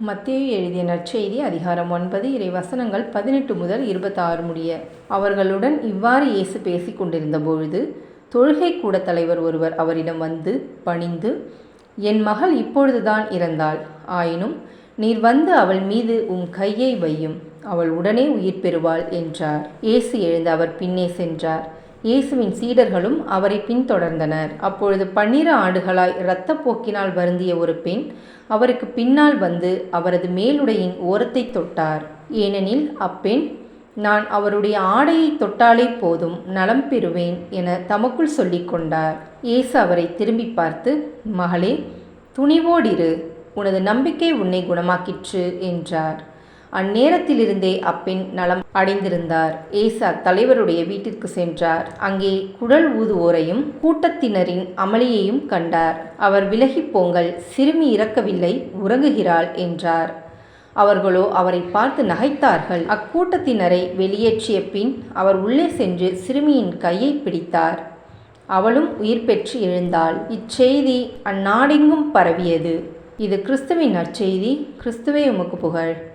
மத்திய எழுதிய நற்செய்தி அதிகாரம் ஒன்பது இறை வசனங்கள் பதினெட்டு முதல் இருபத்தாறு முடிய. அவர்களுடன் இவ்வாறு இயேசு பேசிக் கொண்டிருந்த பொழுது தொழுகை கூட தலைவர் ஒருவர் அவரிடம் வந்து பணிந்து என் மகள் இப்பொழுதுதான் இறந்தாள். ஆயினும் நீர் வந்து அவள் மீது உம் கையை வையும். அவள் உடனே உயிர் பெறுவாள் என்றார். இயேசு எழுந்து அவர் பின்னே சென்றார். இயேசுவின் சீடர்களும் அவரை பின்தொடர்ந்தனர். அப்பொழுது பன்னிரு ஆண்டுகளாய் இரத்தப்போக்கினால் வருந்திய ஒரு பெண் அவருக்கு பின்னால் வந்து அவரது மேலுடையின் ஓரத்தை தொட்டார். ஏனெனில் அப்பெண் நான் அவருடைய ஆடையை தொட்டாலே போதும் நலம் பெறுவேன் என தமக்குள் சொல்லி கொண்டார். இயேசு அவரை திரும்பி பார்த்து மகளே துணிவோடிரு உனது நம்பிக்கை உன்னை குணமாக்கிற்று என்றார். அந்நேரத்திலிருந்தே அப்பெண் நலம் அடைந்திருந்தார். ஏசா தலைவருடைய வீட்டிற்கு சென்றார். அங்கே குழல் ஊதுவோரையும் கூட்டத்தினரின் அமளியையும் கண்டார். அவர் விலகிப் போங்கள் சிறுமி இறக்கவில்லை உறங்குகிறாள் என்றார். அவர்களோ அவரை பார்த்து நகைத்தார்கள். அக்கூட்டத்தினரை வெளியேற்றிய பின் அவர் உள்ளே சென்று சிறுமியின் கையை பிடித்தார். அவளும் உயிர் பெற்று எழுந்தாள். இச்செய்தி அந்நாடெங்கும் பரவியது. இது கிறிஸ்துவின் நற்செய்தி கிறிஸ்துவே உமக்கு புகழ்.